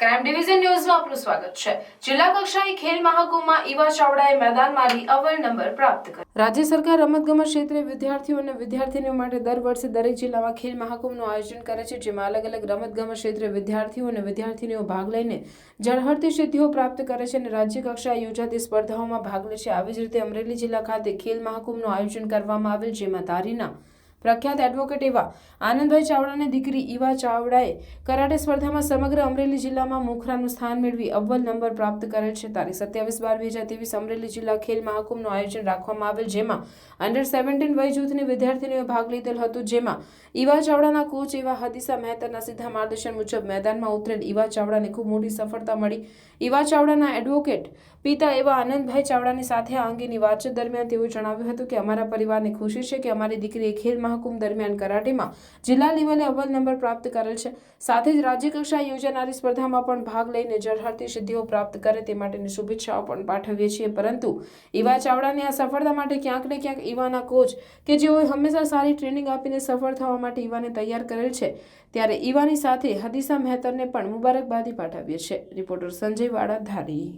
Prime division ન્યૂઝમાં આપનું સ્વાગત છે. જિલ્લા કક્ષાએ ખેલ મહાકુંભમાં ઈવા ચાવડાએ મેદાન મારી અવ્વલ નંબર પ્રાપ્ત કર્યો. રાજ્ય સરકાર રમતગમત ક્ષેત્રે વિદ્યાર્થીઓ અને વિદ્યાર્થીનીઓ માટે દર વર્ષે દરેક જિલ્લામાં ખેલ મહાકુંભનું આયોજન કરે છે, જેમાં અલગ અલગ રમતગમત ક્ષેત્રે વિદ્યાર્થીઓ અને વિદ્યાર્થીનીઓ ભાગ લઈને ઝળહળતી સિદ્ધિઓ પ્રાપ્ત કરે છે અને રાજ્ય કક્ષાએ યોજાતી સ્પર્ધાઓમાં ભાગ લે છે આવી જ રીતે અમરેલી જિલ્લા ખાતે ખેલ મહાકુંભનું આયોજન કરવામાં આવેલ, જેમાં ધારીના પ્રખ્યાત એડવોકેટ એવા આનંદભાઈ ચાવડાની દીકરી ઈવા ચાવડાએ કરાટે સ્પર્ધામાં સમગ્ર અમરેલી જિલ્લામાં મોખરાનું સ્થાન મેળવી અવ્વલ નંબર પ્રાપ્ત કરેલ છે. તારીખ સત્યાવીસ બાર બે હજાર ત્રેવીસ અમરેલી જિલ્લા ખેલ મહાકુંભનું આયોજન રાખવામાં આવેલ, જેમાં અંડર સેવન્ટીન વય જૂથની વિદ્યાર્થીનીઓએ ભાગ લીધેલ હતું, જેમાં ઈવા ચાવડાના કોચ એવા હદીસા મહેતાના સીધા માર્ગદર્શન મુજબ મેદાનમાં ઉતરેલ ઈવા ચાવડાને ખૂબ મોટી સફળતા મળી. ઈવા ચાવડાના એડવોકેટ પિતા એવા આનંદભાઈ ચાવડાની સાથે આ અંગેની વાતચીત દરમિયાન તેઓએ જણાવ્યું હતું કે, અમારા પરિવારને ખુશી છે કે અમારી દીકરીએ ખેલ મહાકુંભ દરમિયાન કરાટેમાં જિલ્લા લેવલે અવ્વલ નંબર પ્રાપ્ત કરેલ છે. સાથે જ રાજ્ય કક્ષાએ યોજાનારી સ્પર્ધામાં પણ ભાગ લઈને જળહરતી સિદ્ધિઓ પ્રાપ્ત કરે તે માટેની શુભેચ્છાઓ પણ પાઠવીએ છીએ. પરંતુ ઈવા ચાવડાની આ સફળતા માટે ક્યાંક ને ક્યાંક ઈવાના કોચ કે જેઓએ હંમેશા સારી ટ્રેનિંગ આપીને સફળ થવા માટે ઈવાને તૈયાર કરેલ છે, ત્યારે ઈવાની સાથે હદીસા મહેતરને પણ મુબારકબાદી પાઠવીએ છીએ. રિપોર્ટર સંજય વાડા ધારી.